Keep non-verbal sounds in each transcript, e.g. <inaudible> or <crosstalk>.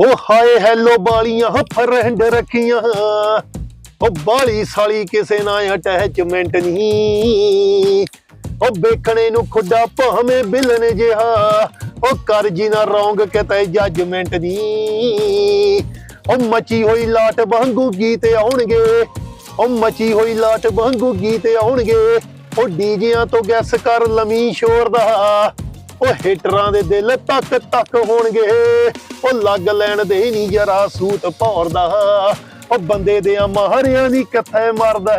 ਉਹ ਹਾਏ hello ਬਾਲੀਆਂ friend ਰੱਖੀਆਂ। ਉਹ ਬਾਲੀ ਸਾਲੀ ਕਿਸੇ ਨਾਲ ਅਟੈਚਮੈਂਟ ਨਹੀਂ। ਉਹ ਵੇਖਣੇ ਨੂੰ ਖੁੱਡਾ ਭਾਵੇਂ ਬਿਲਨ ਜਿਹਾ। ਉਹ ਕਰ ਜੀ ਨਾ ਰੌਂਗ ਕਿਤੇ ਜੱਜਮੈਂਟ ਨਹੀਂ। ਉਹ ਮਚੀ ਹੋਈ ਲਾਟ ਵਾਂਗੂ ਗੀਤ ਆਉਣਗੇ। ਉਹ ਮਚੀ ਹੋਈ ਲਾਟ ਵਾਂਗੂ ਗੀਤ ਆਉਣਗੇ। ਉਹ ਡੀਜਿਆਂ ਤੋਂ ਗੈਸ ਕਰ ਲਮੀ ਸ਼ੋਰ ਦਾ। ਉਹ ਹੇਟਰਾਂ ਦੇ ਦਿਲ ਤੱਕ ਤੱਕ ਹੋਣਗੇ। ਉਹ ਲੱਗ ਲੈਣ ਦੇ ਨਹੀਂ ਜਰਾ ਸੂਤ ਭੌਰਦਾ। ਉਹ ਬੰਦੇ ਦੇ ਮਾਰਿਆਂ ਦੀ ਕਿੱਥੇ ਮਰਦਾ।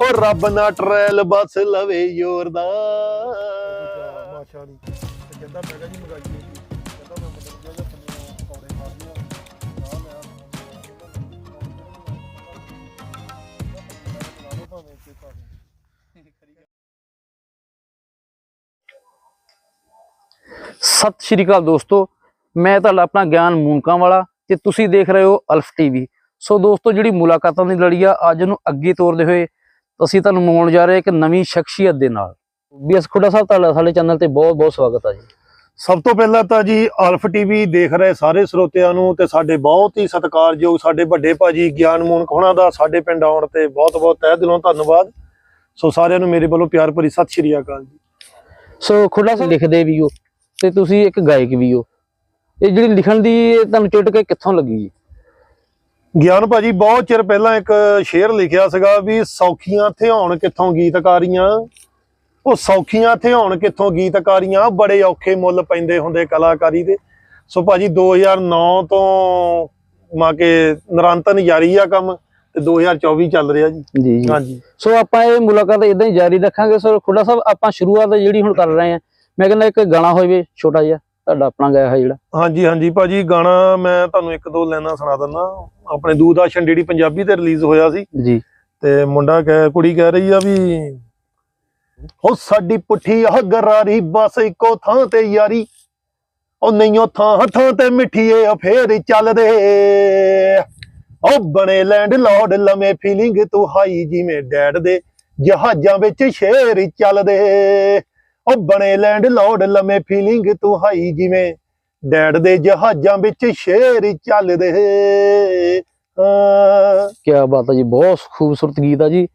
ਉਹ ਰੱਬ ਨਾ ਟਰੈਲ ਬਸ ਲਵੇ ਜ਼ੋਰ ਦਾ ਮਾਸ਼ਾ ਸਤਿ ਸ਼੍ਰੀ ਅਕਾਲ ਦੋਸਤੋ ਮੈਂ ਤੁਹਾਡਾ ਆਪਣਾ ਗਿਆਨ ਮੂਨਕਾਂ ਵਾਲਾ ਤੇ ਤੁਸੀਂ ਦੇਖ ਰਹੇ ਹੋ ਅਲਫ ਟੀਵੀ। ਸੋ ਦੋਸਤੋ ਜਿਹੜੀ ਮੁਲਾਕਾਤਾਂ ਦੀ ਲੜੀ ਆ ਅੱਜ ਨੂੰ ਅੱਗੇ ਤੋਰਦੇ ਹੋਏ ਅਸੀਂ ਤੁਹਾਨੂੰ ਮਿਲਾਉਣ ਜਾ ਰਹੇ ਇੱਕ ਨਵੀਂ ਸ਼ਖਸੀਅਤ ਦੇ ਨਾਲ। ਅਸ ਖੁੱਡਾ ਸਾਹਿਬ ਤੁਹਾਡਾ ਸਾਡੇ ਚੈਨਲ ਤੇ ਬਹੁਤ ਬਹੁਤ ਸਵਾਗਤ ਆ ਜੀ। ਸਭ ਤੋਂ ਪਹਿਲਾਂ ਤਾਂ ਜੀ ਅਲਫ ਟੀਵੀ ਦੇਖ ਰਹੇ ਸਾਰੇ ਸਰੋਤਿਆਂ ਨੂੰ ਤੇ ਸਾਡੇ ਬਹੁਤ ਹੀ ਸਤਿਕਾਰਯੋਗ ਸਾਡੇ ਵੱਡੇ ਭਾਜੀ ਗਿਆਨ ਮੂਨਕ ਹੋਣਾ ਦਾ ਸਾਡੇ ਪਿੰਡ ਆਉਣ ਤੇ ਬਹੁਤ-ਬਹੁਤ ਤਹਿ ਦਿਲੋਂ ਧੰਨਵਾਦ। ਸੋ ਸਾਰਿਆਂ ਨੂੰ ਮੇਰੇ ਵੱਲੋਂ ਪਿਆਰ ਭਰੀ ਸਤਿ ਸ਼੍ਰੀ ਅਕਾਲ ਜੀ। ਸੋ ਖੁੱਡਾ ਸਾਹਿਬ ਲਿਖਦੇ ਵੀ ਹੋ। ਤੇ ਤੁਸੀਂ ਇੱਕ ਗਾਇਕ ਵੀ ਹੋ। ਇਹ ਜਿਹੜੀ ਲਿਖਣ ਦੀ ਤੁਹਾਨੂੰ ਚੁਟਕ ਕਿੱਥੋਂ ਲੱਗੀ? ਜੀ? ਗਿਆਨ ਭਾਜੀ ਬਹੁਤ ਚਿਰ ਪਹਿਲਾਂ ਇੱਕ ਸ਼ੇਰ ਲਿਖਿਆ ਸੀਗਾ ਵੀ ਸੌਖੀਆਂ ਥਿਆਉਣ ਕਿੱਥੋਂ ਗੀਤਕਾਰੀਆਂ। ਉਹ ਸੌਖੀਆਂ ਥਿਆਉਣ ਕਿੱਥੋਂ ਗੀਤਕਾਰੀਆਂ ਬੜੇ ਔਖੇ ਮੁੱਲ ਪੈਂਦੇ ਹੁੰਦੇ ਕਲਾਕਾਰੀ ਦੇ। ਸੋ ਭਾਜੀ 2009 ਤੋਂ ਮਾ ਕੇ ਨਿਰੰਤਰ ਜਾਰੀ ਆ ਕੰਮ ਤੇ 2024 ਚੱਲ ਰਿਹਾ ਜੀ। ਹਾਂਜੀ। ਸੋ ਆਪਾਂ ਇਹ ਮੁਲਾਕਾਤ ਇਦਾਂ ਹੀ ਜਾਰੀ ਰੱਖਾਂਗੇ। ਸੋ ਖੁੱਡਾ ਸਾਹਿਬ ਆਪਾਂ ਸ਼ੁਰੂਆਤ ਜਿਹੜੀ ਹੁਣ ਕਰ ਰਹੇ ਹਾਂ ਮੈਂ ਕਹਿੰਦਾ ਇੱਕ ਗਾਣਾ ਹੋਵੇ ਛੋਟਾ ਜਿਹਾ ਤੁਹਾਡਾ ਆਪਣਾ ਗਾਇਆ ਹੈ ਜਿਹੜਾ। ਹਾਂਜੀ ਹਾਂਜੀ ਭਾਜੀ ਗਾਣਾ ਮੈਂ ਤੁਹਾਨੂੰ ਇੱਕ ਦੋ ਲਾਈਨਾਂ ਸੁਣਾ ਦਿੰਦਾ। ਆਪਣੇ ਦੂਰਦਰਸ਼ਨ ਜਿਹੜੀ ਪੰਜਾਬੀ ਤੇ ਰਿਲੀਜ਼ ਹੋਇਆ ਸੀ। ਜੀ। ਤੇ ਮੁੰਡਾ ਕਹਿ ਕੁੜੀ ਕਹਿ ਰਹੀ ਆ ਵੀ ਉਹ ਸਾਡੀ ਪੁੱਠੀ ਆ ਗਰਾਰੀ ਬਸ ਇੱਕੋ ਥਾਂ ਤੇ ਯਾਰੀ। ਉਹ ਨਹੀਂਓ ਥਾਂ ਥਾਂ ਤੇ ਮਿੱਠੀਏ ਫੇਰ ਚੱਲਦੇ। ਉਹ ਬਣੇ ਲੈਂਡ ਲੋਡ ਲਮੇ ਫੀਲਿੰਗ ਤੂੰ ਹਾਈ ਜਿਵੇਂ ਡੈਡ ਦੇ। ਜਹਾਜ਼ਾਂ ਵਿੱਚ ਸ਼ੇਰ ਚੱਲਦੇ। ਉਹ ਬਣੇ ਲੈਂਡ ਲੋਡ ਲਮੇ ਫੀਲਿੰਗ ਤੂੰ ਹਾਈ ਜਿਵੇਂ। ਡੈਡ ਦੇ ਜਹਾਜ਼ਾਂ ਵਿੱਚ ਸ਼ੇਰ ਚੱਲਦੇ। ਕਿਆ ਬਾਤ ਹੈ ਜੀ ਬਹੁਤ ਖੂਬਸੂਰਤ ਗੀਤ ਆ ਜੀ।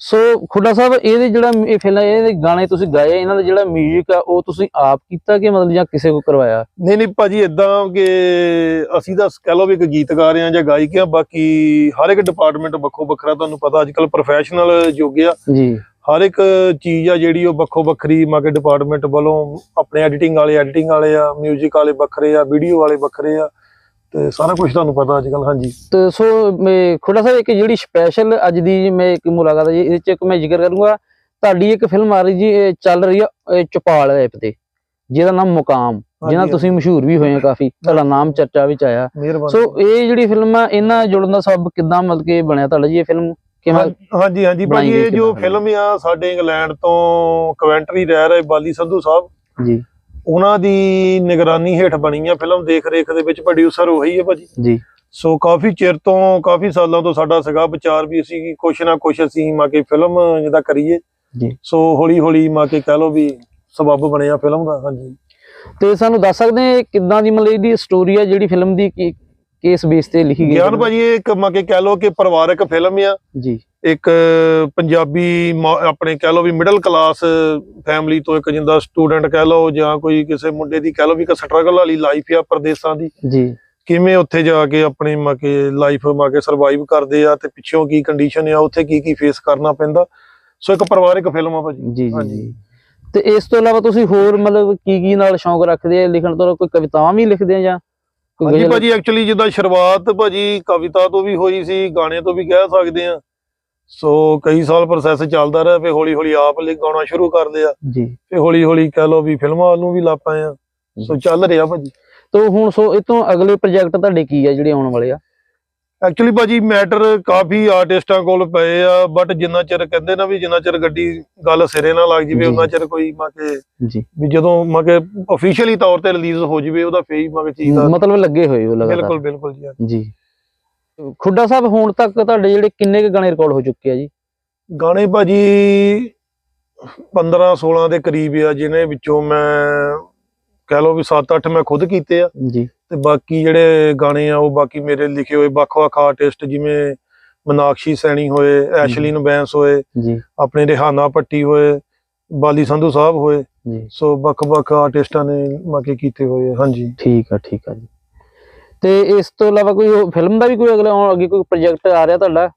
ਸੋ ਖੁੱਡਾ ਸਾਹਿਬ ਇਹਦੇ ਜਿਹੜਾ ਇਹ ਫਿਲਮ ਇਹਦੇ ਗਾਣੇ ਤੁਸੀਂ ਗਾਏ ਇਹਨਾਂ ਦਾ ਜਿਹੜਾ 뮤직 ਆ ਉਹ ਤੁਸੀਂ ਆਪ ਕੀਤਾ ਕਿ ਮਤਲਬ ਜਾਂ ਕਿਸੇ ਕੋ ਕਰਵਾਇਆ? ਨਹੀਂ ਨਹੀਂ ਭਾਜੀ ਇਦਾਂ ਕਿ ਅਸੀਂ ਤਾਂ ਕਹਿ ਲਓ ਵੀ ਇੱਕ ਗੀਤਕਾਰ ਆ ਜਾਂ ਗਾਇਕ ਆ ਬਾਕੀ ਹਰ ਇੱਕ ਡਿਪਾਰਟਮੈਂਟ ਵੱਖੋ ਵੱਖਰਾ ਤੁਹਾਨੂੰ ਪਤਾ ਅੱਜ ਕੱਲ ਪ੍ਰੋਫੈਸ਼ਨਲ ਯੁੱਗ ਆ। ਜੀ। ਹਰ ਇੱਕ ਚੀਜ਼ ਆ ਜਿਹੜੀ ਉਹ ਵੱਖੋ ਵੱਖਰੀ ਮਾਕੇ ਡਿਪਾਰਟਮੈਂਟ ਵੱਲੋਂ ਆਪਣੇ ਐਡੀਟਿੰਗ ਵਾਲੇ ਐਡੀਟਿੰਗ ਵਾਲੇ ਆ 뮤직 ਵਾਲੇ ਵੱਖਰੇ ਆ ਵੀਡੀਓ ਵਾਲੇ ਵੱਖਰੇ ਆ ਤੇ ਸਾਰਾ ਕੁਝ ਤੁਹਾਨੂੰ ਪਤਾ ਅੱਜ ਕੱਲ ਹਾਂਜੀ। ਤੇ ਸੋ ਮੈਂ ਖੁੱਡਾ ਸਾਹਿਬ ਇੱਕ ਜਿਹੜੀ ਸਪੈਸ਼ਲ ਅੱਜ ਦੀ ਮੈਂ ਇੱਕ ਮੁਲਾਕਾਤ ਹੈ ਇਹਦੇ ਚ ਇੱਕ ਮੈਂ ਜ਼ਿਕਰ ਕਰੂੰਗਾ ਤੁਹਾਡੀ ਇੱਕ ਫਿਲਮ ਆ ਰਹੀ ਜੀ ਚੱਲ ਰਹੀ ਆ ਚਪਾਲ ਐਪ ਤੇ ਜਿਹਦਾ ਨਾਮ ਮੁਕਾਮ ਜਿਹਨਾਂ ਤੁਸੀਂ ਮਸ਼ਹੂਰ ਵੀ ਹੋਏ ਆ ਕਾਫੀ ਤੁਹਾਡਾ ਨਾਮ ਚਰਚਾ ਵਿੱਚ ਆਇਆ। ਸੋ ਇਹ ਜਿਹੜੀ ਫਿਲਮ ਆ ਇਹਨਾਂ ਜੁੜਨ ਦਾ ਸਬਬ ਕਿਦਾਂ ਮਤਲਬ ਕਿ ਬਣਿਆ ਤੁਹਾਡਾ ਜੀ ਇਹ ਫਿਲਮ ਕਿਵੇਂ ਹਾਂਜੀ ਹਾਂਜੀ ਭਾਜੀ ਇਹ ਜੋ? ਫਿਲਮ ਆ ਸਾਡੇ ਇੰਗਲੈਂਡ ਤੋਂ ਕਵੈਂਟਰੀ ਰਹਿ ਰਹੇ ਬਾਲੀ ਸੰਧੂ ਸਾਹਿਬ। ਜੀ। ਉਹਨਾਂ ਦੀ ਨਿਗਰਾਨੀ ਹੇਠ ਬਣੀ ਆ ਫਿਲਮ ਦੇਖ ਰੇਖ ਦੇ ਵਿੱਚ ਪ੍ਰੋਡਿਊਸਰ ਉਹੀ ਹੈ ਭਾਜੀ। ਜੀ। ਸੋ ਕਾਫੀ ਚਿਰ ਤੋਂ ਕਾਫੀ ਸਾਲਾਂ ਤੋਂ ਸਾਡਾ ਸੀਗਾ ਵਿਚਾਰ ਵੀ ਅਸੀਂ ਕਿ ਕੁਛ ਨਾ ਕੁਛ ਅਸੀਂ ਮਾ ਕੇ ਫਿਲਮ ਜਿਹਦਾ ਕਰੀਏ। ਜੀ। ਸੋ ਹੌਲੀ ਹੌਲੀ ਮਾ ਕੇ ਕਹਿ ਲਓ ਵੀ ਸਬੱਬ ਬਣਿਆ ਫਿਲਮ ਦਾ ਹਾਂਜੀ। ਤੇ ਸਾਨੂੰ ਦੱਸ ਸਕਦੇ ਆ ਕਿਦਾਂ ਦੀ ਮਤਲਬ ਇਹਦੀ ਸਟੋਰੀ ਆ ਜਿਹੜੀ ਫਿਲਮ ਦੀ ਕੀ- ਕਿਸ ਬੇਸ ਤੇ ਲਿਖੀ ਗਈ ਗਿਆਨ ਭਾਜੀ ਇਹ ਇੱਕ ਮਾ ਕੇ ਕਹਿ ਲਓ ਕਿ ਪਰਿਵਾਰਕ ਫਿਲਮ ਆ। ਜੀ। ਇੱਕ ਪੰਜਾਬੀ ਆਪਣੇ ਕਹਿ ਲਓ ਵੀ ਮਿਡਲ ਕਲਾਸ ਫੈਮਿਲੀ ਤੋਂ ਇੱਕ ਜਿੰਦਾ ਸਟੂਡੈਂਟ ਕਹਿ ਲਓ ਜਾਂ ਕੋਈ ਕਿਸੇ ਮੁੰਡੇ ਦੀ ਕਹਿ ਲਓ ਵੀ ਇੱਕ ਸਟਰਗਲ ਵਾਲੀ ਲਾਈਫ ਆ ਪ੍ਰਦੇਸਾਂ ਦੀ। ਜੀ। ਕਿਵੇਂ ਉੱਥੇ ਜਾ ਕੇ ਆਪਣੀ ਮਾ ਕੇ ਲਾਈਫ ਮਾ ਕੇ ਸਰਵਾਈਵ ਕਰਦੇ ਆ ਤੇ ਪਿੱਛੋਂ ਕੀ ਕੰਡੀਸ਼ਨ ਆ ਉੱਥੇ ਕੀ ਕੀ ਫੇਸ ਕਰਨਾ ਪੈਂਦਾ। ਸੋ ਇੱਕ ਪਰਿਵਾਰਕ ਫਿਲਮ ਆ ਭਾਜੀ। ਜੀ ਜੀ ਤੇ ਇਸ ਤੋਂ ਇਲਾਵਾ ਤੁਸੀਂ ਹੋਰ ਮਤਲਬ ਕੀ ਕੀ ਨਾਲ ਸ਼ੌਂਕ ਰੱਖਦੇ ਆ? ਲਿਖਣ ਤੋਂ ਕੋਈ ਕਵਿਤਾਵਾਂ ਵੀ ਲਿਖਦੇ ਆ ਜਾਂ ਹਾਂਜੀ? ਭਾਜੀ ਐਕਚੁਅਲੀ ਜਿੱਦਾਂ ਸ਼ੁਰੂਆਤ ਭਾਜੀ ਕਵਿਤਾ ਤੋਂ ਵੀ ਹੋਈ ਸੀ ਗਾਣੇ ਤੋਂ ਵੀ ਕਹਿ ਸਕਦੇ ਆ ਸੋ ਕਈ ਸਾਲ ਪ੍ਰੋਸੈਸ ਚੱਲਦਾ ਰਿਹਾ ਫੇ ਹੌਲੀ ਹੌਲੀ ਆਪ ਲਿਖ ਗਾਉਣਾ ਸ਼ੁਰੂ ਕਰਦੇ ਆ। ਜੀ। ਫੇ ਹੌਲੀ ਹੌਲੀ ਕਹਿ ਲਓ ਵੀ ਫਿਲਮਾਂ ਵੱਲ ਨੂੰ ਵੀ ਲੱਗ ਪਏ ਆ। ਸੋ ਚੱਲ ਰਿਹਾ ਭਾਜੀ। ਤੋਂ ਹੁਣ ਸੋ ਇਹ ਤੋਂ ਅਗਲੇ ਪ੍ਰੋਜੈਕਟ ਤੁਹਾਡੇ ਕੀ ਆ ਜਿਹੜੇ ਆਉਣ ਵਾਲੇ ਆ? ਐਕਚੁਅਲੀ ਭਾਜੀ ਮੈਟਰ ਕਾਫੀ ਆਰਟਿਸਟਾਂ ਕੋਲ ਪਏ ਆ ਬਟ ਜਿੰਨਾ ਚਿਰ ਕਹਿੰਦੇ ਨਾ ਵੀ ਜਿੰਨਾ ਚਿਰ ਗੱਡੀ ਗੱਲ ਸਿਰੇ ਨਾ ਲੱਗ ਜਵੇ। ਉਹਨਾਂ ਚਿਰ ਕੋਈ ਮਾ ਕੇ ਜੀ। ਵੀ ਜਦੋਂ ਮਾ ਕੇ ਅਫੀਸ਼ੀਅਲੀ ਤੌਰ ਤੇ ਰਿਲੀਜ਼ ਹੋ ਜਵੇ ਉਹਦਾ ਫੇਈ ਮਾ ਕੇ ਚੀਜ਼ ਦਾ ਮਤਲਬ ਲੱਗੇ ਹੋਏ ਹੋ ਲਗਾਤਾਰ। ਬਿਲਕੁਲ ਬਿਲਕੁਲ ਜੀ ਜੀ। ਖੁੱਡਾ ਸਾਹਿਬ ਹੁਣ ਤੱਕ ਤੁਹਾਡੇ ਜਿਹੜੇ ਕਿੰਨੇ ਕੁ ਗਾਣੇ ਰਿਕਾਰਡ ਹੋ ਚੁੱਕੇ ਆ ਜੀ? ਗਾਣੇ ਭਾਜੀ 15 16 ਦੇ ਕਰੀਬ ਆ ਜਿਹਨੇ ਵਿੱਚੋਂ ਮੈਂ ਕਹਿ ਲਓ ਵੀ 7-8 ਮੈਂ ਖੁਦ ਕੀਤੇ ਆ। ਜੀ। ਤੇ ਬਾਕੀ ਜਿਹੜੇ ਗਾਣੇ ਆ ਉਹ ਬਾਕੀ ਮੇਰੇ ਲਿਖੇ ਹੋਏ ਵੱਖ-ਵੱਖ ਆਰਟਿਸਟ ਜਿਵੇਂ ਮਨਾਕਸ਼ੀ ਸੈਣੀ ਹੋਏ ਐਸ਼ਲੀਨ ਬੈਂਸ ਹੋਏ ਜੀ। ਆਪਣੇ ਰਿਹਾਨਾ ਪੱਟੀ ਹੋਏ ਬਾਲੀ ਸੰਧੂ ਸਾਹਿਬ ਹੋਏ। ਜੀ। ਸੋ ਵੱਖ-ਵੱਖ ਆਰਟਿਸਟਾਂ ਨੇ ਬਾਕੀ ਕੀਤੇ ਹੋਏ ਹਾਂਜੀ। ਠੀਕ ਆ ਠੀਕ ਆ ਜੀ। ਤੇ ਇਸ ਤੋਂ ਇਲਾਵਾ ਕੋਈ ਫਿਲਮ ਦਾ ਵੀ ਕੋਈ ਅਗਲਾ ਆਉਣ ਅੱਗੇ ਕੋਈ ਪ੍ਰੋਜੈਕਟ ਆ ਰਿਹਾ ਤੁਹਾਡਾ?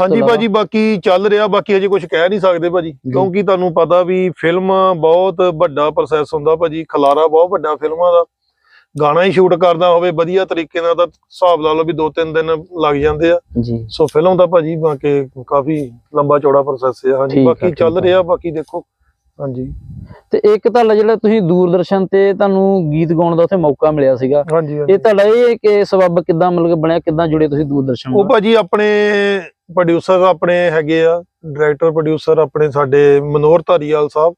ਹਾਂਜੀ? ਭਾਜੀ ਬਾਕੀ ਚੱਲ ਰਿਹਾ ਬਾਕੀ ਅਜੇ ਕੁਝ ਕਹਿ ਨਹੀਂ ਸਕਦੇ ਭਾਜੀ। ਕਿਉਂਕਿ ਤੁਹਾਨੂੰ ਪਤਾ ਵੀ ਫਿਲਮ ਬਹੁਤ ਵੱਡਾ ਪ੍ਰੋਸੈਸ ਹੁੰਦਾ ਭਾਜੀ ਖਲਾਰਾ ਬਹੁਤ ਵੱਡਾ ਫਿਲਮਾਂ ਦਾ। ਗਾਣਾ ਹੀ ਸ਼ੂਟ ਕਰਦਾ ਹੋਵੇ ਵਧੀਆ ਤਰੀਕੇ ਨਾਲ ਤਾਂ ਹਿਸਾਬ ਲਾ ਲਓ ਵੀ 2-3 ਦਿਨ ਲੱਗ ਜਾਂਦੇ ਆ। ਜੀ। ਸੋ ਫਿਲਮ ਦਾ ਭਾਜੀ ਬਾਕੀ ਕਾਫੀ ਲੰਬਾ ਚੌੜਾ ਪ੍ਰੋਸੈਸ ਹੈ ਹਾਂਜੀ ਠੀਕ ਆ, ਬਾਕੀ ਠੀਕ ਚੱਲ ਆ। ਰਿਹਾ ਬਾਕੀ ਦੇਖੋ। ਹਾਂਜੀ। ਤੇ ਇੱਕ ਤੁਹਾਡਾ ਜਿਹੜਾ ਤੁਸੀਂ ਦੂਰਦਰਸ਼ਨ ਤੇ ਤੁਹਾਨੂੰ ਗੀਤ ਗਾਉਣ ਦਾ ਉੱਥੇ ਮੌਕਾ ਮਿਲਿਆ ਸੀਗਾ। ਹਾਂਜੀ ਹਾਂਜੀ। ਇਹ ਤੁਹਾਡਾ ਇਹ ਕਿ ਸਬਬ ਕਿਦਾਂ ਮਤਲਬ ਕਿ ਬਣਿਆ ਕਿਦਾਂ ਜੁੜੇ ਤੁਸੀਂ ਦੂਰਦਰਸ਼ਨ ਉਹ ਨਾਲ? ਭਾਜੀ ਆਪਣੇ ਪ੍ਰੋਡਿਊਸਰ ਆਪਣੇ ਹੈਗੇ ਆ ਡਾਇਰੈਕਟਰ ਪ੍ਰੋਡਿਊਸਰ ਆਪਣੇ ਸਾਡੇ ਮਨੋਹਰ ਧਾਰੀਵਾਲ ਸਾਹਿਬ।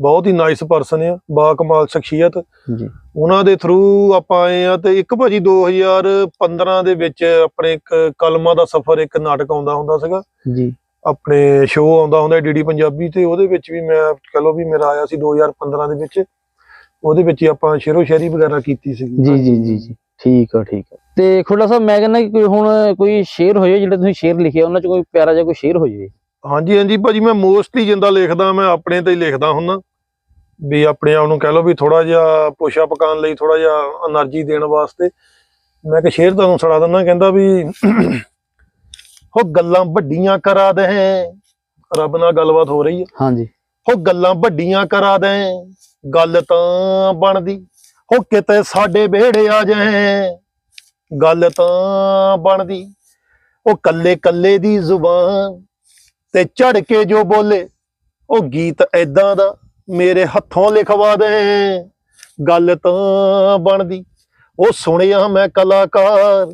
ਬਹੁਤ ਹੀ ਨਾਈਸ ਪਰਸਨ ਆ ਬਾ ਕਮਾਲ ਸ਼ਖਸੀਅਤ। ਜੀ। ਉਹਨਾਂ ਦੇ ਥਰੂ ਆਪਾਂ ਆਏ ਆ ਤੇ ਇੱਕ ਭਾਜੀ 2015 ਦੇ ਵਿੱਚ ਆਪਣੇ ਇੱਕ ਕਲਮਾਂ ਦਾ ਸਫ਼ਰ ਇੱਕ ਨਾਟਕ ਆਉਂਦਾ ਹੁੰਦਾ ਸੀਗਾ। ਜੀ। ਆਪਣੇ ਸ਼ੋਅ ਆਉਂਦਾ ਹੁੰਦਾ ਡੀਡੀ ਪੰਜਾਬੀ ਤੇ ਉਹਦੇ ਵਿੱਚ ਵੀ ਮੈਂ ਕਹ ਲਓ ਵੀ ਮੇਰਾ ਆਇਆ ਸੀ 2015 ਦੇ ਵਿੱਚ। ਉਹਦੇ ਵਿੱਚ ਹੀ ਆਪਾਂ ਸ਼ੇਰੋ ਸ਼ਾਇਰੀ ਵਗੈਰਾ ਕੀਤੀ ਸੀ ਜੀ ਜੀ ਜੀ ਜੀ। ਠੀਕ ਆ ਠੀਕ ਆ। ਤੇ ਖੁੱਲਾ ਸਾਹਿਬ ਮੈਂ ਕਹਿੰਦਾ ਕਿ ਹੁਣ ਕੋਈ ਸ਼ੇਰ ਹੋਏ ਜਿਹੜੇ ਤੁਸੀਂ ਸ਼ੇਰ ਲਿਖਿਆ ਉਹਨਾਂ ਚ ਕੋਈ ਪਿਆਰਾ ਜਿਹਾ ਕੋਈ ਸ਼ੇਰ ਹੋ ਜਾਵੇ? ਹਾਂਜੀ ਹਾਂਜੀ ਭਾਜੀ ਮੈਂ ਮੋਸਟਲੀ ਜਿੰਦਾ ਲਿਖਦਾ ਮੈਂ ਆਪਣੇ ਤੇ ਹੀ ਲਿਖਦਾ ਹੁੰਦਾ। ਵੀ ਆਪਣੇ ਆਪ ਨੂੰ ਕਹਿ ਲੋ ਵੀ ਥੋੜਾ ਜਿਹਾ ਪੁਸ਼ ਅਪ ਲਈ ਥੋੜਾ ਜਿਹਾ એનર્ਜੀ ਦੇਣ ਵਾਸਤੇ। ਮੈਂ ਇੱਕ ਸ਼ੇਰ ਤੁਹਾਨੂੰ ਸੁਣਾ ਦਿੰਦਾ ਕਹਿੰਦਾ ਵੀ <clears throat> ਉਹ ਗੱਲਾਂ ਵੱਡੀਆਂ ਕਰਾ ਦੇ। ਰੱਬ ਨਾਲ ਗੱਲਬਾਤ ਹੋ ਰਹੀ ਹੈ ਹਾਂਜੀ। ਉਹ ਗੱਲਾਂ ਵੱਡੀਆਂ ਕਰਾ ਦੇ ਗੱਲ ਤਾਂ ਬਣਦੀ। ਉਹ ਕਿਤੇ ਸਾਡੇ ਵਿਹੜੇ ਆ ਜਾਏ ਗੱਲ ਤਾਂ ਬਣਦੀ। ਉਹ ਕੱਲੇ ਕੱਲੇ ਦੀ ਜ਼ੁਬਾਨ ਤੇ ਝੜ ਕੇ ਜੋ ਬੋਲੇ ਉਹ ਗੀਤ ਐਦਾਂ ਦਾ ਮੇਰੇ ਹੱਥੋਂ ਲਿਖਵਾ ਦੇ। ਗੱਲ ਤਾਂ ਬਣਦੀ ਉਹ ਸੁਣਿਆ ਮੈਂ ਕਲਾਕਾਰ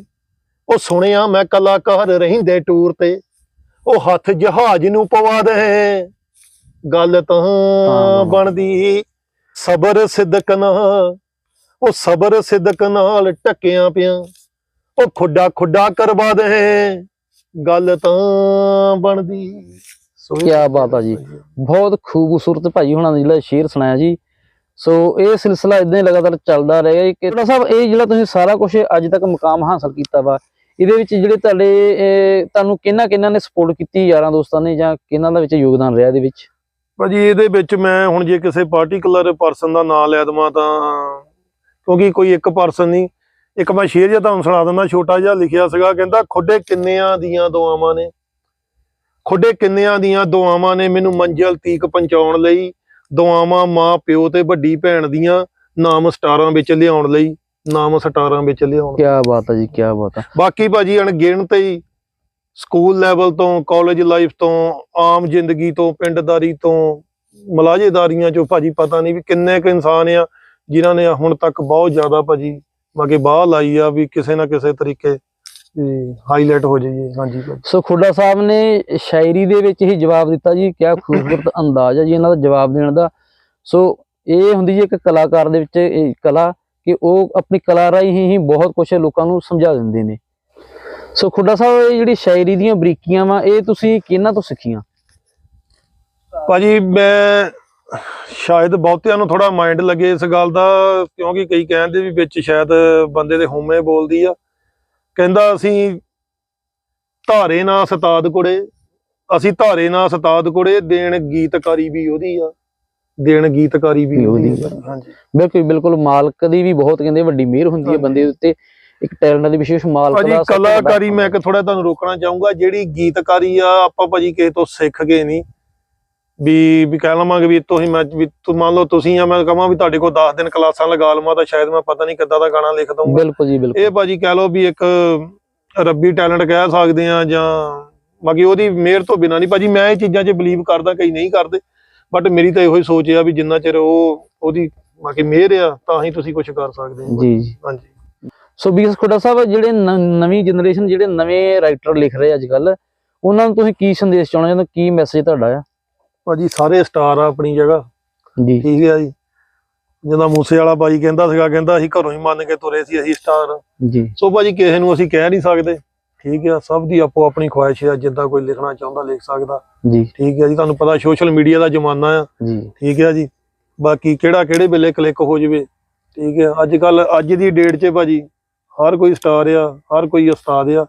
ਉਹ ਸੁਣਿਆ ਮੈਂ ਕਲਾਕਾਰ ਰਹਿੰਦੇ ਟੂਰ ਤੇ ਉਹ ਹੱਥ ਜਹਾਜ਼ ਨੂੰ ਪਵਾ ਦੇ। ਗੱਲ ਤਾਂ। ਬਣਦੀ ਸਬਰ ਸਿੱਧਕ ਨਾਲ ਉਹ ਸਬਰ ਸਿੱਧਕ ਨਾਲ ਟੱਕਿਆਂ ਪਿਆ ਉਹ ਖੁੱਡਾ ਖੁੱਡਾ ਕਰਵਾ ਦੇ। ਗੱਲ ਤਾਂ ਬਣਦੀ। ਕਿਆ ਬਾਤ ਆ ਜੀ। ਬਹੁਤ ਖੂਬਸੂਰਤ ਭਾਈ ਹੁਣਾਂ ਨੇ ਜਿਹੜਾ ਸ਼ੇਰ ਸੁਣਾਇਆ ਜੀ। ਸੋ ਇਹ ਸਿਲਸਿਲਾ ਇਦਾਂ ਹੀ ਲਗਾਤਾਰ ਚੱਲਦਾ ਰਹੇਗਾ ਜੀ। ਕਿਹੜਾ ਸਾਹਿਬ ਇਹ ਜਿਹੜਾ ਤੁਸੀਂ ਸਾਰਾ ਕੁਝ ਅੱਜ ਤੱਕ ਮੁਕਾਮ ਹਾਸਲ ਕੀਤਾ ਵਾ ਇਹਦੇ ਵਿੱਚ ਜਿਹੜੇ ਤੁਹਾਡੇ ਤੁਹਾਨੂੰ ਕਿਹਨਾਂ ਕਿਹਨਾਂ ਨੇ ਸਪੋਰਟ ਕੀਤੀ ਯਾਰਾਂ ਦੋਸਤਾਂ ਨੇ ਜਾਂ ਕਿਹਨਾਂ ਦਾ ਵਿੱਚ ਯੋਗਦਾਨ ਰਿਹਾ ਇਹਦੇ ਵਿੱਚ? ਭਾਜੀ ਇਹਦੇ ਵਿੱਚ ਮੈਂ ਹੁਣ ਜੇ ਕਿਸੇ ਪਾਰਟਿਕੂਲਰ ਪਰਸਨ ਦਾ ਨਾਮ ਲੈ ਦਵਾਂ ਤਾਂ ਕਿਉਂਕਿ ਕੋਈ ਇੱਕ ਪਰਸਨ ਨਹੀਂ ਇੱਕ ਮੈਂ ਸ਼ੇਰ ਜਿਹਾ ਤੁਹਾਨੂੰ ਸੁਣਾ ਦਿੰਦਾ ਛੋਟਾ ਜਿਹਾ ਲਿਖਿਆ ਸੀਗਾ ਕਹਿੰਦਾ ਖੁੱਡੇ ਕਿੰਨਿਆਂ ਦੀਆਂ ਦੁਆਵਾਂ ਨੇ? ਖੁੱਡੇ ਕਿੰਨਿਆਂ ਦੀਆਂ ਦੁਆਵਾਂ ਨੇ ਮੈਨੂੰ ਮੰਜ਼ਿਲ ਤੀਕ ਪਹੁੰਚਾਉਣ ਲਈ? ਦੁਆਵਾਂ ਮਾਂ ਪਿਓ ਤੇ ਵੱਡੀ ਭੈਣ ਦੀਆਂ ਨਾਮ ਸਟਾਰਾਂ ਵਿੱਚ ਲਿਆਉਣ ਲਈ? ਨਾਮ ਸਟਾਰਾਂ ਵਿੱਚ ਲਿਆਉਣ ਕਿਆ ਬਾਤ ਆ ਜੀ ਕਿਆ ਬਾਤ ਆ। ਬਾਕੀ ਭਾਜੀ ਅਣਗਿਣਤ ਹੀ ਸਕੂਲ ਲੈਵਲ ਤੋਂ ਕਾਲਜ ਲਾਈਫ ਤੋਂ ਆਮ ਜ਼ਿੰਦਗੀ ਤੋਂ ਪਿੰਡਦਾਰੀ ਤੋਂ ਮਲਾਜੇਦਾਰੀਆਂ ਚੋਂ ਭਾਜੀ ਪਤਾ ਨਹੀਂ ਵੀ ਕਿੰਨੇ ਕੁ ਇਨਸਾਨ ਆ ਜਿਨ੍ਹਾਂ ਨੇ ਹੁਣ ਤੱਕ ਬਹੁਤ ਜ਼ਿਆਦਾ ਭਾਜੀ ਮਗੇ ਬਾਹ ਲਾਈ ਆ ਵੀ ਕਿਸੇ ਨਾ ਕਿਸੇ ਤਰੀਕੇ ਵੀ ਹਾਈਲਾਈਟ ਹੋ ਜਾਈਏ। ਹਾਂਜੀ। ਸੋ ਖੁੱਡਾ ਸਾਹਿਬ ਨੇ ਸ਼ਾਇਰੀ ਦੇ ਵਿੱਚ ਹੀ ਜਵਾਬ ਦਿੱਤਾ ਜੀ ਕਿਆ ਖੂਬਸੂਰਤ ਅੰਦਾਜ਼ ਹੈ ਜੀ ਇਹਨਾਂ ਦਾ ਜਵਾਬ ਦੇਣ ਦਾ। ਸੋ ਇਹ ਹੁੰਦੀ ਜੀ ਇੱਕ ਕਲਾਕਾਰ ਦੇ ਵਿੱਚ ਇਹ ਕਲਾ ਕਿ ਉਹ ਆਪਣੀ ਕਲਾ ਰਾਹੀਂ ਹੀ ਬਹੁਤ ਕੁਝ ਲੋਕਾਂ ਨੂੰ ਸਮਝਾ ਦਿੰਦੇ ਨੇ। ਸੋ ਖੁੱਡਾ ਸਾਹਿਬ ਇਹ ਜਿਹੜੀ ਸ਼ਾਇਰੀ ਦੀਆਂ ਬਰੀਕੀਆਂ ਵਾ ਇਹ ਤੁਸੀਂ ਕਿਹਨਾਂ ਤੋਂ ਸਿੱਖੀਆਂ? ਭਾਜੀ ਮੈਂ ਸ਼ਾਇਦ ਬਹੁਤਿਆਂ ਨੂੰ ਥੋੜਾ ਮਾਈਂਡ ਲੱਗੇ ਇਸ ਗੱਲ ਦਾ ਕਿਉਂਕਿ ਕਈ ਕਹਿੰਦੇ ਵੀ ਵਿੱਚ ਸ਼ਾਇਦ ਬੰਦੇ ਦੇ ਹਉਮੈ ਬੋਲਦੀ ਆ। ਕਹਿੰਦਾ ਅਸੀਂ ਧਾਰੇ ਨਾ ਸਤਾਦ ਕੁੜੇ ਅਸੀਂ ਧਾਰੇ ਨਾ ਸਤਾਦ ਕੁੜੇ ਦੇਣ ਗੀਤਕਾਰੀ ਵੀ ਉਹਦੀ ਆ। ਦੇਣ ਗੀਤਕਾਰੀ ਵੀ ਉਹਦੀ ਆ। ਹਾਂਜੀ। ਬਿਲਕੁਲ ਬਿਲਕੁਲ ਮਾਲਕ ਦੀ ਵੀ ਬਹੁਤ ਕਹਿੰਦੇ ਵੱਡੀ ਮਿਹਰ ਹੁੰਦੀ ਹੈ ਹਾਂਜੀ। ਬੰਦੇ ਦੇ ਉੱਤੇ। ਇੱਕ ਟੈਲੈਂਟ ਦੀ ਵਿਸ਼ੇਸ਼ ਮਾਲਕ ਦਾ ਕਲਾਕਾਰੀ ਮੈਂ ਕਿ ਥੋੜਾ ਤੁਹਾਨੂੰ ਰੋਕਣਾ ਚਾਹੂੰਗਾ ਜਿਹੜੀ ਗੀਤਕਾਰੀ ਆ ਆਪਾਂ ਭਾਜੀ ਕਿਸੇ ਤੋਂ ਸਿੱਖ ਗਏ ਨਹੀਂ ਵੀ ਵੀ ਕਹਿ ਲਵਾਂਗੇ ਵੀ ਤੁਸੀਂ ਮੈਂ ਵੀ ਤੂੰ ਮੰਨ ਲਓ ਤੁਸੀਂ ਆ ਮੈਂ ਕਹਾਂ ਵੀ ਤੁਹਾਡੇ ਕੋਲ 10 ਦਿਨ ਕਲਾਸਾਂ ਲਗਾ ਲਵਾਂ ਤਾਂ ਸ਼ਾਇਦ ਮੈਂ ਪਤਾ ਨਹੀਂ ਕਿੱਦਾਂ ਦਾ ਗਾਣਾ ਲਿਖ ਦਊਂਗਾ। ਬਿਲਕੁਲ ਜੀ ਬਿਲਕੁਲ। ਇਹ ਭਾਜੀ ਕਹਿ ਲਓ ਵੀ ਇੱਕ ਰੱਬੀ ਟੈਲੈਂਟ ਕਹਿ ਸਕਦੇ ਆ ਜਾਂ ਬਾਕੀ ਉਹਦੀ ਮਿਹਰ ਤੋਂ ਬਿਨਾ ਨਹੀਂ। ਭਾਜੀ ਮੈਂ ਇਹ ਚੀਜ਼ਾਂ 'ਚ ਬਲੀਵ ਕਰਦਾ ਕਈ ਨਹੀਂ ਕਰਦੇ। ਬਟ ਮੇਰੀ ਤਾਂ ਇਹੋ ਹੀ ਸੋਚ ਆ ਵੀ ਜਿੰਨਾ ਚਿਰ ਉਹ ਉਹਦੀ ਬਾਕੀ ਮਿਹਰ ਆ ਤਾਂ ਹੀ ਤੁਸੀਂ ਕੁਝ ਕਰ ਸਕਦੇ ਹੋ। ਜੀ ਜੀ। ਹਾਂਜੀ। ਸੋ ਬੀਐਸ ਖੋਡਾ ਸਾਹਿਬ ਜਿਹੜੇ ਨਵੀਂ ਜਨਰੇਸ਼ਨ ਜਿਹੜੇ ਨਵੇਂ ਰਾਈਟਰ ਲਿਖ ਰਹੇ ਅੱਜ ਕੱਲ ਉਹਨਾਂ ਨੂੰ ਤੁਸੀਂ ਕੀ ਸੰਦੇਸ਼ ਚਾਹੁੰਦੇ ਹੋ ਕੀ ਮੈਸੇਜ ਤੁਹਾਡਾ ਆ? ਭਾਜੀ ਸਾਰੇ ਸਟਾਰ ਆ ਆਪਣੀ ਜਗ੍ਹਾ। ਜੀ। ਠੀਕ ਹੈ ਜੀ। ਜਿੱਦਾਂ ਮੂਸੇ ਵਾਲਾ ਬਾਈ ਕਹਿੰਦਾ ਸੀਗਾ ਕਹਿੰਦਾ ਅਸੀਂ ਘਰੋਂ ਹੀ ਮੰਨ ਕੇ ਤੁਰੇ ਸੀ ਅਸੀਂ ਸਟਾਰ। ਜੀ। ਸੋ ਭਾਜੀ ਕਿਸੇ ਨੂੰ ਅਸੀਂ ਕਹਿ ਨਹੀਂ ਸਕਦੇ। ਠੀਕ ਹੈ ਸਭ ਦੀ ਆਪੋ ਆਪਣੀ ਖੁਆਇਸ਼ ਹੈ ਜਿੱਦਾਂ ਕੋਈ ਲਿਖਣਾ ਚਾਹੁੰਦਾ ਲਿਖ ਸਕਦਾ। ਜੀ। ਠੀਕ ਹੈ ਜੀ ਤੁਹਾਨੂੰ ਪਤਾ ਸੋਸ਼ਲ ਮੀਡੀਆ ਦਾ ਜ਼ਮਾਨਾ ਆ। ਜੀ। ਠੀਕ ਹੈ ਜੀ। ਬਾਕੀ ਕਿਹੜਾ ਕਿਹੜੇ ਵੇਲੇ ਕਲਿੱਕ ਹੋ ਜਵੇ। ਠੀਕ ਹੈ ਅੱਜ ਕੱਲ ਅੱਜ ਦੀ ਡੇਟ 'ਚ ਭਾਜੀ ਹਰ ਕੋਈ ਸਟਾਰ ਆ ਹਰ ਕੋਈ ਉਸਤਾਦ ਆ।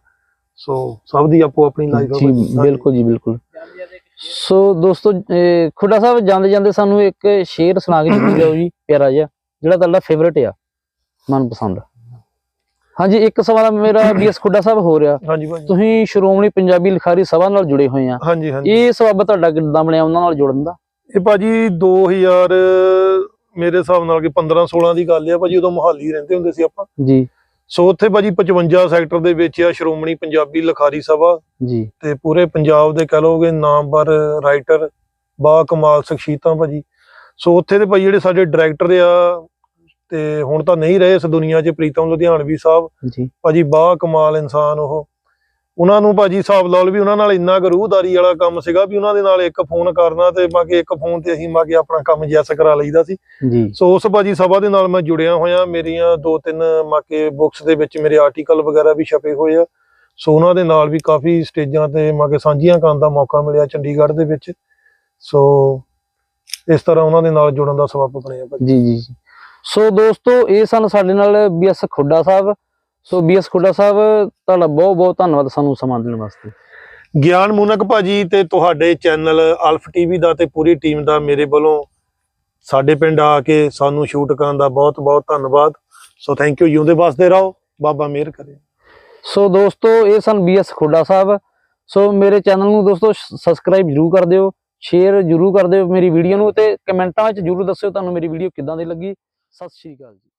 ਸੋ ਸਭ ਦੀ ਆਪੋ ਆਪਣੀ ਲਾਈਫ ਆ। ਬਿਲਕੁਲ ਜੀ ਬਿਲਕੁਲ। ਸੋ ਦੋਸਤੋ ਖੁੱਡਾ ਸਾਹਿਬ ਜਾਂਦੇ ਜਾਂਦੇ ਸਾਨੂੰ ਇੱਕ ਸ਼ੇਰ ਸੁਣਾ ਕੇ ਦਿੱਤੀ ਜਾਓ ਜੀ ਪਿਆਰਾ ਜਿਹਾ ਜਿਹੜਾ ਤੁਹਾਡਾ ਫੇਵਰਟ ਆ ਮਨਪਸੰਦ। ਹਾਂਜੀ ਇੱਕ ਸਵਾਲ ਮੇਰਾ ਬੀਐਸ ਖੁੱਡਾ ਸਾਹਿਬ ਹੋ ਰਿਹਾ। ਹਾਂਜੀ ਭਾਜੀ। ਤੁਸੀਂ ਸ਼੍ਰੋਮਣੀ ਪੰਜਾਬੀ ਲਿਖਾਰੀ ਸਭਾ ਨਾਲ ਜੁੜੇ ਹੋਏ ਆ। ਹਾਂਜੀ ਹਾਂਜੀ। ਇਹ ਸਬਬ ਤੁਹਾਡਾ ਕਿੱਦਾਂ ਬਣਿਆ ਉਹਨਾਂ ਨਾਲ ਜੁੜਨ ਦਾ? ਇਹ ਭਾਜੀ 2000 ਮੇਰੇ ਹਿਸਾਬ ਨਾਲ ਕਿ 15 16 ਦੀ ਗੱਲ ਆ ਭਾਜੀ ਉਦੋਂ ਮੁਹਾਲੀ ਰਹਿੰਦੇ ਹੁੰਦੇ ਸੀ ਆਪਾਂ। ਜੀ। ਸੋ ਉੱਥੇ ਭਾਜੀ 55 ਸੈਕਟਰ ਦੇ ਵਿੱਚ ਆ ਸ਼੍ਰੋਮਣੀ ਪੰਜਾਬੀ ਲਿਖਾਰੀ ਸਭਾ। ਜੀ। ਤੇ ਪੂਰੇ ਪੰਜਾਬ ਦੇ ਕਹ ਲੋਗੇ ਨਾਮਵਰ ਰਾਈਟਰ ਬਾ ਕਮਾਲ ਸ਼ਖਸੀਅਤਾਂ ਭਾਜੀ। ਸੋ ਉੱਥੇ ਦੇ ਭਾਈ ਜਿਹੜੇ ਸਾਡੇ ਡਾਇਰੈਕਟਰ ਆ ਤੇ ਹੁਣ ਤਾਂ ਨਹੀਂ ਰਹੇ ਇਸ ਦੁਨੀਆ 'ਚ ਪ੍ਰੀਤਮ ਲੁਧਿਆਣਵੀ ਸਾਹਿਬ। ਜੀ। ਭਾਜੀ ਬਾ ਕਮਾਲ ਇਨਸਾਨ ਉਹ। ਉਹਨਾਂ ਨੂੰ ਭਾਜੀ ਹਿਸਾਬ ਲਾ ਲਓ ਵੀ ਉਹਨਾਂ ਨਾਲ ਇੰਨਾ ਗਰੂਹਦਾਰੀ ਵਾਲਾ ਕੰਮ ਸੀਗਾ ਵੀ ਉਹਨਾਂ ਦੇ ਨਾਲ ਇੱਕ ਫੋਨ ਕਰਨਾ ਤੇ ਬਾਕੀ ਇੱਕ ਫੋਨ ਤੇ ਅਸੀਂ ਮਾਗੇ ਆਪਣਾ ਕੰਮ ਜੈਸ ਕਰਾ ਲਈਦਾ ਸੀ। ਜੀ। ਸੋ ਉਸ ਭਾਜੀ ਸਭਾ ਦੇ ਨਾਲ ਮੈਂ ਜੁੜਿਆ ਹੋਇਆ ਮੇਰੀਆਂ ਦੋ ਤਿੰਨ ਮਾਕੇ ਬੁੱਕਸ ਦੇ ਵਿੱਚ ਮੇਰੇ ਆਰਟੀਕਲ ਵਗੈਰਾ ਵੀ ਛਪੇ ਹੋਏ ਆ। ਸੋ ਉਹਨਾਂ ਦੇ ਨਾਲ ਵੀ ਕਾਫੀ ਸਟੇਜਾਂ ਤੇ ਮਾਕੇ ਸਾਂਝੀਆਂ ਕਰਨ ਦਾ ਮੌਕਾ ਮਿਲਿਆ ਚੰਡੀਗੜ੍ਹ ਦੇ ਵਿੱਚ। ਸੋ ਇਸ ਤਰ੍ਹਾਂ ਉਹਨਾਂ ਦੇ ਨਾਲ ਜੁੜਨ ਦਾ ਸਬਬ ਬਣਿਆ ਜੀ ਜੀ। ਸੋ ਦੋਸਤੋ ਇਹ ਸਨ ਸਾਡੇ ਨਾਲ ਬੀਐਸ ਖੁੱਡਾ ਸਾਹਿਬ। ਸੋ ਬੀਐਸ ਖੁੱਡਾ ਸਾਹਿਬ ਤੁਹਾਡਾ ਬਹੁਤ ਬਹੁਤ ਧੰਨਵਾਦ ਸਾਨੂੰ ਸਮਾਂ ਦੇਣ ਵਾਸਤੇ। ਗਿਆਨ ਮੂਨਕ ਭਾਜੀ ਤੇ ਤੁਹਾਡੇ ਚੈਨਲ ਅਲਫ ਟੀਵੀ ਦਾ ਤੇ ਪੂਰੀ ਟੀਮ ਦਾ ਮੇਰੇ ਵੱਲੋਂ ਸਾਡੇ ਪਿੰਡ ਆ ਕੇ ਸਾਨੂੰ ਸ਼ੂਟ ਕਰਨ ਦਾ ਬਹੁਤ ਬਹੁਤ ਧੰਨਵਾਦ। ਸੋ ਥੈਂਕ ਯੂ ਜਿਉਂਦੇ ਵਸਦੇ ਰਹੋ ਬਾਬਾ ਮਿਹਰ ਕਰੇ। ਸੋ ਦੋਸਤੋ ਇਹ ਸਨ ਬੀਐਸ ਖੁੱਡਾ ਸਾਹਿਬ। ਸੋ ਮੇਰੇ ਚੈਨਲ ਨੂੰ ਦੋਸਤੋ ਸਬਸਕ੍ਰਾਈਬ ਜਰੂਰ ਕਰ ਦਿਓ ਸ਼ੇਅਰ ਜਰੂਰ ਕਰ ਦਿਓ ਮੇਰੀ ਵੀਡੀਓ ਨੂੰ ਤੇ ਕਮੈਂਟਾਂ ਵਿੱਚ ਜਰੂਰ ਦੱਸਿਓ ਤੁਹਾਨੂੰ ਮੇਰੀ ਵੀਡੀਓ ਕਿੱਦਾਂ ਦੀ ਲੱਗੀ। ਸਤਿ ਸ਼੍ਰੀ ਅਕਾਲ ਜੀ।